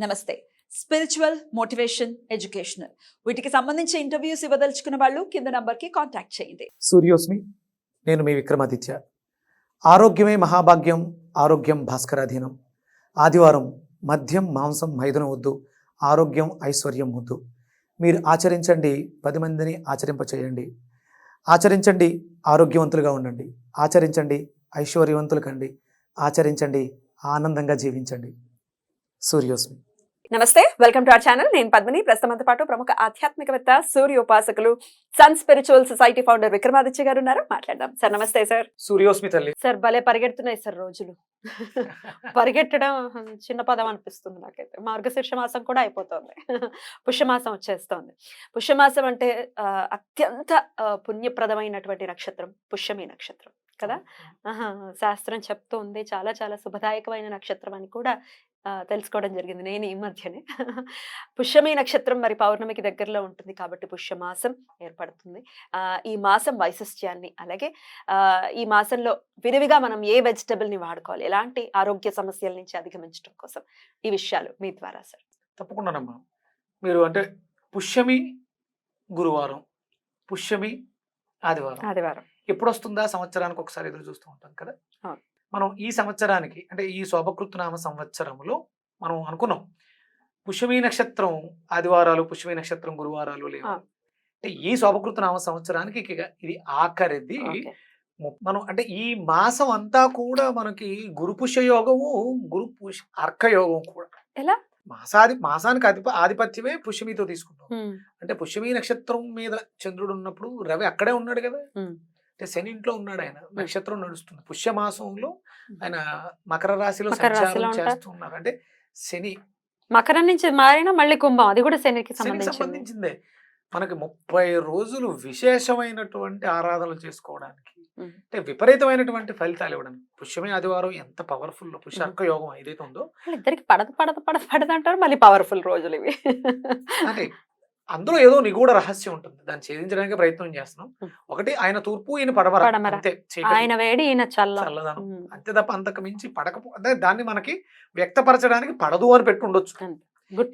నమస్తే. Spiritual motivation educational వీటికి సంబంధించి ఇంటర్వ్యూస్ ఇవ్వదలుచుకున్న వాళ్ళు కింద నంబర్కి కాంటాక్ట్ చేయండి. సూర్యోస్మి నేను మీ విక్రమాదిత్య. ఆరోగ్యమే మహాభాగ్యం ఆరోగ్యం భాస్కరాధీనం. ఆదివారం మద్యం మాంసం మైదనం వద్దు ఆరోగ్యం ఐశ్వర్యం వద్దు. మీరు ఆచరించండి పది మందిని ఆచరింపచేయండి. ఆచరించండి ఆరోగ్యవంతులుగా ఉండండి. ఆచరించండి ఐశ్వర్యవంతులు కండి. ఆచరించండి ఆనందంగా జీవించండి. సూర్యోస్మి నమస్తే వెల్కమ్ టు అవర్ ఛానల్. నేను పద్మిని. ప్రస్తుతంతో పాటు ప్రముఖ ఆధ్యాత్మికవేత్త సూర్య ఉపాసకులు Sun Spiritual Society founder Vikramaditya garu ఉన్నారు. మాట్లాడదాం. సార్ నమస్తే సార్. సూర్యోస్మి తల్లి. సార్ భలే పరిగెడుతున్నాయి సార్ రోజులు. పరిగెట్టడం చిన్న పదం అనిపిస్తుంది నాకైతే. మార్గశీర్ష మాసం కూడా అయిపోతుంది. పుష్యమాసం వచ్చేస్తోంది. పుష్యమాసం అంటే అత్యంత పుణ్యప్రదమైనటువంటి నక్షత్రం. పుష్యమి నక్షత్రం. కదా? ఆహా, శాస్త్రం చెప్తూ ఉంది. చాలా చాలా శుభదాయకమైన నక్షత్రం అని కూడా తెలుసుకోవడం జరిగింది నేను ఈ మధ్యనే. పుష్యమి నక్షత్రం మరి పౌర్ణమికి దగ్గరలో ఉంటుంది కాబట్టి పుష్యమాసం ఏర్పడుతుంది. ఆ, ఈ మాసం వైశిష్ట్యాన్ని అలాగే ఈ మాసంలో విరివిగా మనం ఏ వెజిటబుల్ని వాడుకోవాలి? ఎలాంటి ఆరోగ్య సమస్యల నుంచి అధిగమించడం కోసం ఈ విషయాలు మీ ద్వారా సార్. తప్పకుండానమ్మా. మీరు అంటే పుష్యమి గురువారం పుష్యమి ఆదివారం. ఆదివారం. ఎప్పుడు వస్తుందా సంవత్సరానికి ఒకసారి ఎదురు చూస్తూ ఉంటాం కదా. మనం ఈ సంవత్సరానికి అంటే ఈ శోభకృతనామ సంవత్సరంలో మనం అనుకున్నాం. పుష్యమి నక్షత్రం ఆదివారాలు పుష్యమి నక్షత్రం గురువారాలు లేవు. అంటే ఈ శోభకృతనామ సంవత్సరానికి ఇది ఆఖరిది. మనం అంటే ఈ మాసం అంతా కూడా మనకి గురు పుష్య యోగము గురు పుష్ అర్క యోగం కూడా. ఎలా? మాసాది మాసానికి అధిప ఆధిపత్యమే పుష్యమితో తీసుకుంటాం. అంటే పుష్యమి నక్షత్రం మీద చంద్రుడు ఉన్నప్పుడు రవి అక్కడే ఉన్నాడు కదా. అంటే శని ఇంట్లో ఉన్నాడు ఆయన నక్షత్రం నడుస్తుంది. పుష్యమాసంలో ఆయన మకర రాశిలో సంచారం. చేస్తున్నారు. అంటే శని మకరం నుంచి మారిన మళ్ళీ కుంభం. అది కూడా శనికి సంబంధించింది. మనకి ముప్పై రోజులు విశేషమైనటువంటి ఆరాధనలు చేసుకోవడానికి. అంటే విపరీతమైనటువంటి ఫలితాలు ఇవ్వడానికి పుష్యమే ఆదివారం ఎంత పవర్ఫుల్ పుష్య ఉమ్. అర్క యోగం ఏదైతే ఉందో ఇద్దరికి పడదు పడదు పడదు పడదు అంటారు. మళ్ళీ పవర్ఫుల్ రోజులు ఇవి. అంటే అందులో ఏదో నిగూఢ రహస్యం ఉంటుంది. దాన్ని ఛేదించడానికి ప్రయత్నం చేస్తున్నాం. ఒకటి ఆయన తూర్పు ఈయన పడమర. అంతే చీకటి, ఆయన వేడి ఈయన చల్ల. చల్లదనం. ఉమ్, అంతే తప్ప అంతకు మించి పడకపో అంటే దాన్ని మనకి వ్యక్తపరచడానికి పడదు అని పెట్టి ఉండొచ్చు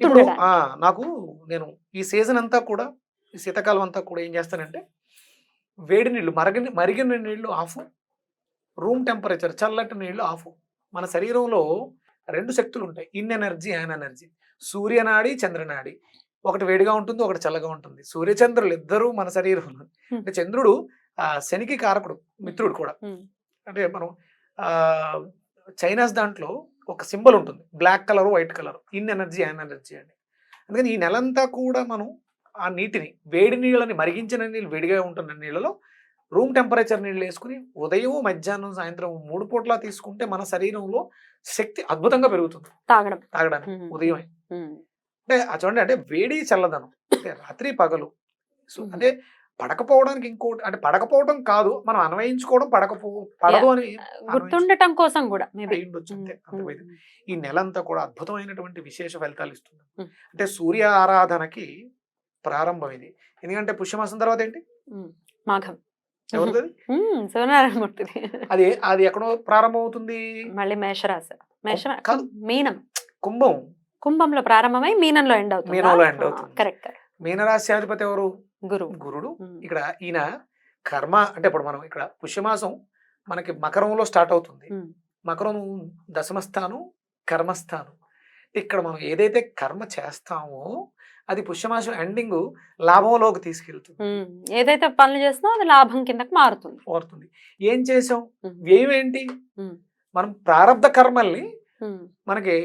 ఇప్పుడు నాకు నేను ఈ సీజన్ అంతా కూడా ఈ శీతాకాలం అంతా కూడా ఏం చేస్తానంటే వేడి నీళ్ళు మరగని మరిగిన నీళ్ళు ఆఫ్ రూమ్ టెంపరేచర్ చల్లటి నీళ్ళు ఆఫ్. మన శరీరంలో రెండు శక్తులు ఉంటాయి ఇన్ ఎనర్జీ అండ్ ఎనర్జీ. సూర్యనాడి చంద్రనాడి. ఒకటి వేడిగా ఉంటుంది ఒకటి చల్లగా ఉంటుంది. సూర్యచంద్రులు ఇద్దరూ మన శరీరంలో Hmm. అంటే చంద్రుడు ఆ శనికి కారకుడు మిత్రుడు కూడా. అంటే మనం ఆ, చైనాస్ దాంట్లో ఒక సింబల్ ఉంటుంది. Black colour white colour. In energy and energy అని. అందుకని ఈ నెలంతా కూడా మనం ఆ నీటిని వేడి నీళ్ళని మరిగించిన నీళ్ళు వేడిగా ఉంటున్న నీళ్ళలో రూమ్ టెంపరేచర్ నీళ్ళు వేసుకుని ఉదయం మధ్యాహ్నం సాయంత్రం మూడు పూట్ల తీసుకుంటే మన శరీరంలో శక్తి అద్భుతంగా పెరుగుతుంది. తాగడం. తాగడానికి ఉదయమే. అంటే ఆ చూడండి అంటే వేడి చల్లదనం. అంటే రాత్రి పగలు. సో. అంటే పడకపోవడానికి ఇంకోటి అంటే పడకపోవడం కాదు మనం అన్వయించుకోవడం పడకపో పడదు అని గుర్తుండటం కోసం కూడా ఉండొచ్చు అంతే ఈ నెల అంతా కూడా అద్భుతమైనటువంటి విశేష ఫలితాలు ఇస్తుంది. అంటే సూర్య ఆరాధనకి ప్రారంభం ఇది ఎందుకంటే పుష్యమాసం తర్వాత ఏంటి? మాఘం. ఎవరిది అది? అది అది ఎక్కడో ప్రారంభం అవుతుంది మళ్ళీ మేషరాశి. మేష కాదు. మీనం. కుంభం. కుంభంలో ప్రారంభమై మీనంలో ఎండ్ అవుతుంది? మీనంలో end అవుతుంది. కరెక్ట్ మీనరాశ్యాధిపతి ఎవరు? గురువు గురుడు. ఇక్కడ ఈయన కర్మ అంటే ఇప్పుడు మనం ఇక్కడ పుష్యమాసం మనకి మకరంలో స్టార్ట్ అవుతుంది. మకరం దశమస్థానం కర్మస్థానం. ఇక్కడ మనం ఏదైతే కర్మ చేస్తామో అది పుష్యమాసం ఎండింగ్ లాభంలోకి తీసుకెళ్తుంది. ఏదైతే పనులు చేస్తున్నా అది లాభం కిందకి మారుతుంది. కోరుతుంది ఏం చేసాం? వ్యయం ఏంటి మనం ప్రారంధ కర్మల్ని మనకి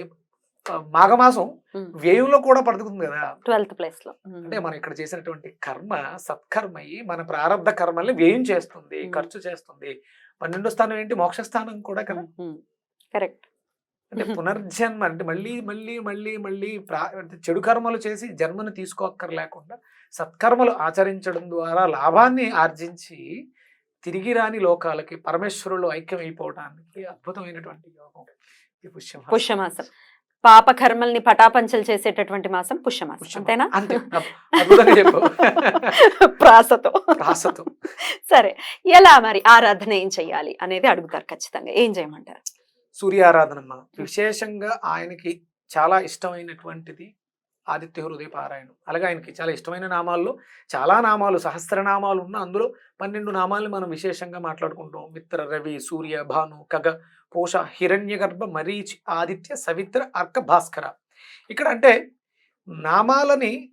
మాఘమాసం. వ్యయంలో కూడా పడుతుంది కదా. ట్వెల్త్ ప్లేస్లో అంటే మనం ఇక్కడ చేసినటువంటి కర్మ సత్కర్మ అయ్యి మన ప్రారంధ కర్మల్ని వ్యయం చేస్తుంది. ఖర్చు చేస్తుంది. పన్నెండో స్థానం ఏంటి? మోక్ష స్థానం కూడా కదా. కరెక్ట్. అంటే పునర్జన్మ అంటే మళ్ళీ మళ్ళీ మళ్ళీ మళ్ళీ ప్రా- చెడు కర్మలు చేసి జన్మను తీసుకోక్కర్లేకుండా సత్కర్మలు ఆచరించడం ద్వారా లాభాన్ని ఆర్జించి తిరిగి రాని లోకాలకి పరమేశ్వరులు ఐక్యం అయిపోవడానికి అద్భుతమైనటువంటి యోగం పుష్యమాసం. పాప కర్మల్ని పటాపంచలు చేసేటటువంటి మాసం పుష్యమాసం. అంతేనా? ప్రాసతో. సరే ఎలా మరి ఆరాధన ఏం చెయ్యాలి అనేది అడుగుతారు ఖచ్చితంగా. ఏం చేయమంటారు? సూర్యారాధనమ్మ విశేషంగా ఆయనకి చాలా ఇష్టమైనటువంటిది ఆదిత్య హృదయ పారాయణం అలాగే ఆయనకి చాలా ఇష్టమైన నామాల్లో చాలా నామాలు సహస్రనామాలు ఉన్న అందులో పన్నెండు నామాల్ని మనం విశేషంగా మాట్లాడుకుంటాం. మిత్ర రవి సూర్య భాను కగ పోష హిరణ్యగర్భ మరీచి ఆదిత్య సవిత్ర అర్క భాస్కర. ఇక్కడ అంటే నామాలని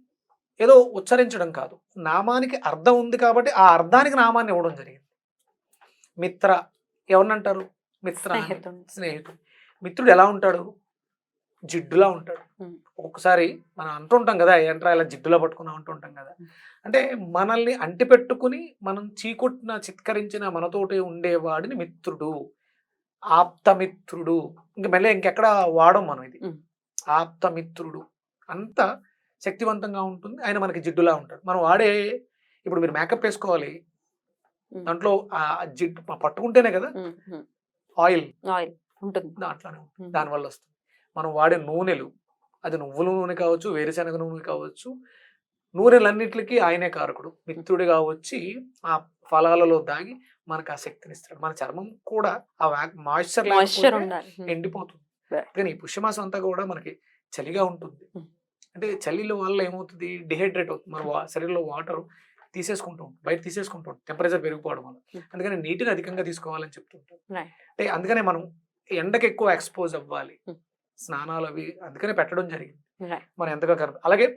ఏదో ఉచ్చరించడం కాదు. నామానికి అర్థం ఉంది కాబట్టి ఆ అర్థానికి నామాన్ని ఇవ్వడం జరిగింది. మిత్ర ఎవరినంటారు మిత్ర స్నేహితుడు. మిత్రుడు ఎలా ఉంటాడు? జిడ్డులా ఉంటాడు. ఒక్కొక్కసారి మనం అంటుంటాం కదా ఏంట్రా ఇలా జిడ్డులా పట్టుకున్నాం అంటుంటాం కదా. అంటే మనల్ని అంటిపెట్టుకుని మనం చీకొట్టిన చిత్కరించిన మనతోటే ఉండేవాడిని మిత్రుడు ఆప్తమిత్రుడు. ఇంక మళ్ళీ ఇంకెక్కడ వాడం మనం ఇది. ఆప్తమిత్రుడు. అంత శక్తివంతంగా ఉంటుంది. ఆయన మనకి జిడ్డులా ఉంటాడు. మనం వాడే ఇప్పుడు మీరు మేకప్ వేసుకోవాలి. దాంట్లో ఆ జిడ్డు పట్టుకుంటేనే కదా. ఆయిల్. ఆయిల్ ఉంటుంది. దాంట్లోనే. దానివల్ల వస్తుంది. మనం వాడే నూనెలు అది నువ్వుల నూనె కావచ్చు వేరుశనగ నూనె కావచ్చు నూనెలన్నిటికీ ఆయనే కారకుడు మిత్రుడిగా వచ్చి ఆ ఫలాలలో దాగి మనకు ఆ శక్తిని ఇస్తాడు మన చర్మం కూడా ఆ మాయిశ్చర్ మాయిశ్చర్. ఎండిపోతుంది. కానీ ఈ పుష్యమాసం అంతా కూడా మనకి చలిగా ఉంటుంది. అంటే చలిలో వల్ల ఏమవుతుంది డిహైడ్రేట్ అవుతుంది మన శరీరంలో వాటర్ తీసేసుకుంటాం బయట తీసేసుకుంటాం టెంపరేచర్ పెరిగిపోవడం వల్ల. అందుకని నీటిని అధికంగా తీసుకోవాలని చెప్తుంటాం Right. అంటే అందుకనే మనం ఎండకి ఎక్కువ ఎక్స్పోజ్ అవ్వాలి. స్నానాలు అవి అందుకనే పెట్టడం జరిగింది. మనం ఎంతగా కరెక్ట్ అలాగే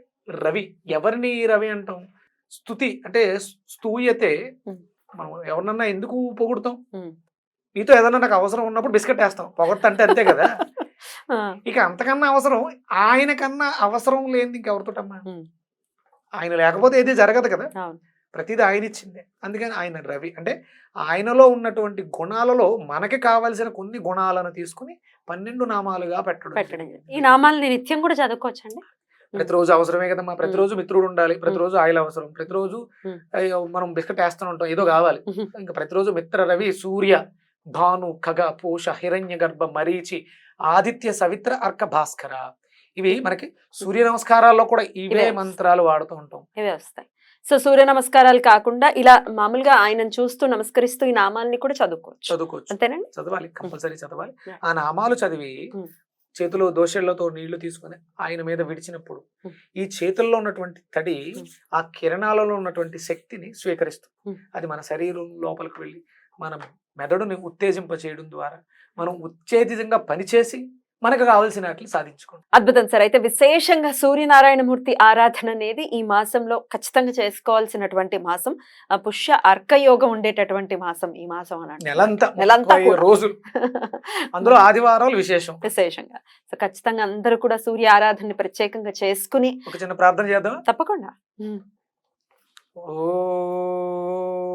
రవి ఎవరిని రవి అంటాం? స్తుతి అంటే స్తూయతే. మనం ఎవరినన్నా ఎందుకు పొగుడుతాం. నీతో ఏదన్నా నాకు అవసరం ఉన్నప్పుడు బిస్కెట్ వేస్తాం. పొగడతా అంటే అంతే కదా? ఇక అంతకన్నా అవసరం ఆయన కన్నా అవసరం లేనిది ఇంకెవరితోటమ్మా. ఆయన లేకపోతే ఏది జరగదు కదా? ప్రతిదీ ఆయన ఇచ్చిందే అందుకని ఆయన రవి. అంటే ఆయనలో ఉన్నటువంటి గుణాలలో మనకి కావలసిన కొన్ని గుణాలను తీసుకుని పన్నెండు నామాలుగా పెట్టడం పెట్టడం. ఈ నామాలని నిత్యం కూడా చదువుకోవచ్చండి? ప్రతిరోజు అవసరమే కదమ్మా. ప్రతిరోజు మిత్రుడు ఉండాలి ప్రతిరోజు ఆయిల్ అవసరం. ప్రతిరోజు మనం బిస్కెట్ వేస్తూనే ఉంటాం. ఏదో కావాలి. ఇంకా ప్రతిరోజు మిత్ర రవి సూర్య భాను ఖగ పూష హిరణ్య గర్భ మరీచి ఆదిత్య సవిత్ర అర్క భాస్కర. ఇవి మనకి సూర్య నమస్కారాల్లో కూడా ఇవే మంత్రాలు వాడుతూ ఉంటాం. ఇవే వస్తాయి. సో సూర్య నమస్కారాలు కాకుండా ఇలా మామూలుగా ఆయనను చూస్తూ నమస్కరిస్తూ ఈ నామాల్ని కూడా చదువుకోవచ్చు చదువుకోవచ్చు అంతేనండి చదవాలి కంపల్సరీ చదవాలి. ఆ నామాలు చదివి. చేతిలో దోషళ్ళతో నీళ్ళు తీసుకొని ఆయన మీద విడిచినప్పుడు. ఈ చేతుల్లో ఉన్నటువంటి తడి. ఆ కిరణాలలో ఉన్నటువంటి శక్తిని స్వీకరిస్తుంది. అది మన శరీరం లోపలికి వెళ్ళి మన మెదడుని ఉత్తేజింప చేయడం ద్వారా మనం ఉత్తేజితంగా పనిచేసి మనకు కావాల్సినట్లు సాధించుకుంటాం. అద్భుతం సార్. అయితే విశేషంగా సూర్యనారాయణమూర్తి ఆరాధన అనేది ఈ మాసంలో ఖచ్చితంగా చేసుకోవాల్సినటువంటి మాసం. ఆ పుష్య అర్కయోగం ఉండేటటువంటి మాసం ఈ మాసం అని. రోజులు. అందులో ఆదివారాలు విశేషం. విశేషంగా. సో ఖచ్చితంగా అందరూ కూడా సూర్య ఆరాధనని ప్రత్యేకంగా చేసుకుని ఒక చిన్న ప్రార్థన చేద్దాం తప్పకుండా. ఓం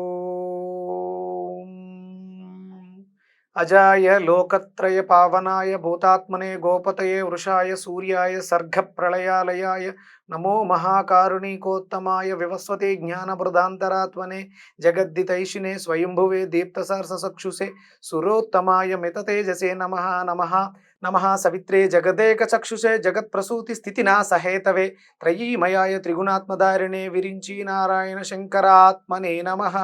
अजाय लोकत्रय पावनाय भूतात्मने गोपतये वृषाय सूर्याय सर्गप्रलयालयाय नमो महाकारुणीकोत्तमाय विवस्वते ज्ञानप्रदान्तरात्मने जगद्दितैषिणे स्वयंभुवे दीप्तसर्ससक्षुषे सुरोत्तमाय मिततेजसे नमः नमः नमः, सवित्रे जगदेकचक्षुषे जगत्प्रसूतिस्थितिनासहेतवे त्रयीमयाय त्रिगुणात्मदारिणे विरिञ्चीनारायणशङ्करात्मने नमः।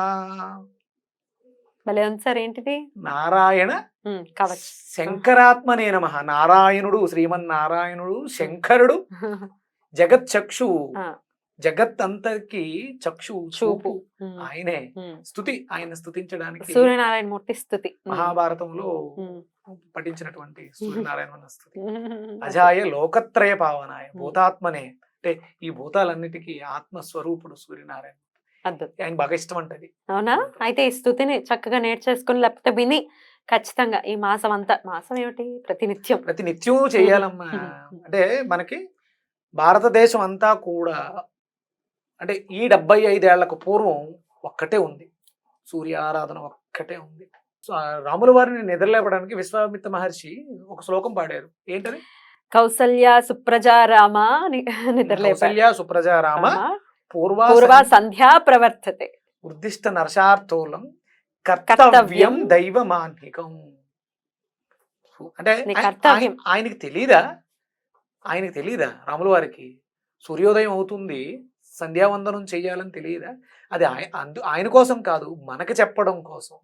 భలే ఉంది సార్ ఏంటిది? నారాయణ ఉమ్, కావచ్చు శంకరాత్మనే నమ. నారాయణుడు శ్రీమన్నారాయణుడు శంకరుడు జగత్ చక్షు. జగత్ అంతకి చక్షు చూపు. ఆయనే. స్థుతి ఆయన స్థుతించడానికి సూర్యనారాయణ మూర్తి స్థుతి మహాభారతంలో. పఠించినటువంటి సూర్యనారాయణ స్థుతి. అజాయ లోకత్రయ పావనాయ. భూతాత్మనే. అంటే ఈ భూతాలన్నిటికీ ఆత్మస్వరూపుడు సూర్యనారాయణ ఆయన బాగా ఇష్టం అంటది అవునా? అయితే ఈ స్థుతిని చక్కగా నేర్చేసుకుని లేకపోతే విని ఖచ్చితంగా ఈ మాసం అంతా మాసం ఏమిటి? ప్రతినిత్యం. ప్రతి నిత్యం చేయాలమ్మా. అంటే మనకి భారతదేశం అంతా కూడా అంటే ఈ డెబ్బై ఐదేళ్ళకు పూర్వం ఒక్కటే ఉంది. సూర్య ఆరాధన ఒక్కటే ఉంది. రాముల వారిని నిద్రలేపడానికి విశ్వామిత్ర మహర్షి ఒక శ్లోకం పాడారు. ఏంటది? కౌసల్య సుప్రజా రామ ని- నిద్రలేపారు. కౌసల్య సుప్రజ రామ పూర్వ సంధ్యా ప్రవర్తతే. ఉర్దిష్ట నరశార్థూలం కర్తవ్యం. కర్తవ్యం దైవమాన్నికం. అంటే ఆయనకి తెలీదా? ఆయనకి తెలీదా రాముల వారికి? సూర్యోదయం అవుతుంది సంధ్యావందనం చెయ్యాలని తెలియదా అది అందు ఆయన కోసం కాదు మనకి చెప్పడం కోసం.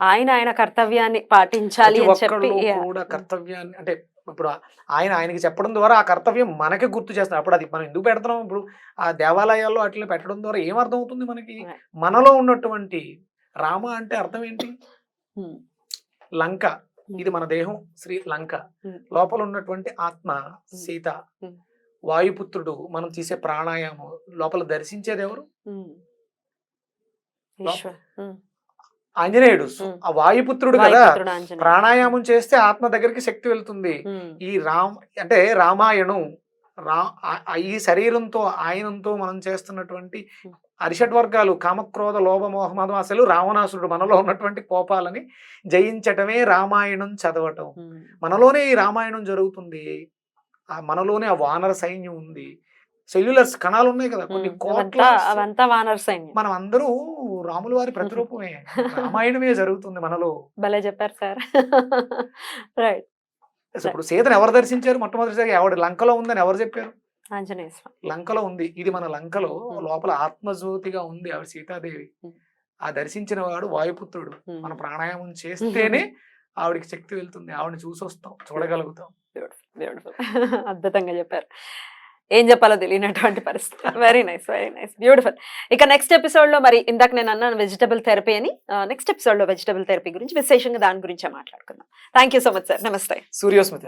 ఆయన ఆయన కర్తవ్యాన్ని పాటించాలి. కూడా కర్తవ్యాన్ని అంటే ఇప్పుడు ఆయన ఆయనకి చెప్పడం ద్వారా ఆ కర్తవ్యం మనకే గుర్తు చేస్తున్నారు అప్పుడు అది మనం ఎందుకు పెడుతున్నాం ఇప్పుడు ఆ దేవాలయాల్లో అట్లా పెట్టడం ద్వారా ఏం అర్థం అవుతుంది మనకి. మనలో ఉన్నటువంటి రామ అంటే అర్థం ఏంటి? లంక. ఇది మన దేహం శ్రీ లంక. లోపల ఉన్నటువంటి ఆత్మ సీత. వాయుపుత్రుడు మనం తీసే ప్రాణాయామం లోపల దర్శించేది ఎవరు? ఆంజనేయుడు. ఆ వాయుపుత్రుడు కదా. ప్రాణాయామం చేస్తే ఆత్మ దగ్గరికి శక్తి వెళ్తుంది ఈ రామ్ అంటే రామాయణం రా ఈ శరీరంతో ఆయనంతో మనం చేస్తున్నటువంటి. అరిషడ్ వర్గాలు కామక్రోధ లోభ మోహమదం అసలు రావణాసురుడు మనలో ఉన్నటువంటి కోపాలని జయించటమే రామాయణం చదవటం. మనలోనే ఈ రామాయణం జరుగుతుంది ఆ మనలోనే ఆ వానర సైన్యం ఉంది సెల్యులర్స్ కణాలు ఉన్నాయి కదా కొన్ని కోట్ల అవంతా అవంతా వానర్ సైన్యం. మనం అందరూ రాముల వారి ప్రతిరూపమే. రామాయణమే జరుగుతుంది మనలో. భలే చెప్పారు సార్. రైట్ ఇప్పుడు సీతను ఎవరు దర్శించారు? మొట్టమొదటిసారి ఎవడు? లంకలో ఉందని ఎవరు చెప్పారు? లంకలో ఉంది. ఇది మన లంకలో. లోపల ఆత్మజ్యోతిగా ఉంది ఆవిడ సీతాదేవి. ఆ దర్శించిన వాడు వాయుపుత్రుడు. మన ప్రాణాయామం చేస్తేనే ఆవిడకి శక్తి వెళ్తుంది. ఆవిడని చూసి వస్తాం చూడగలుగుతాం అద్భుతంగా చెప్పారు. ఏం చెప్పాలో తెలియనటువంటి పరిస్థితి. Very nice very nice beautiful ఇక నెక్స్ట్ ఎపిసోడ్లో మరి ఇందాక నేను అన్నాను వెజిటబుల్ థెరపీ అని. నెక్స్ట్ ఎపిసోడ్లో వెజిటబుల్ థెరపీ గురించి విశేషంగా దాని గురించే మాట్లాడుకుందాం. Thank you so much sir నమస్తే సూర్యోస్మతి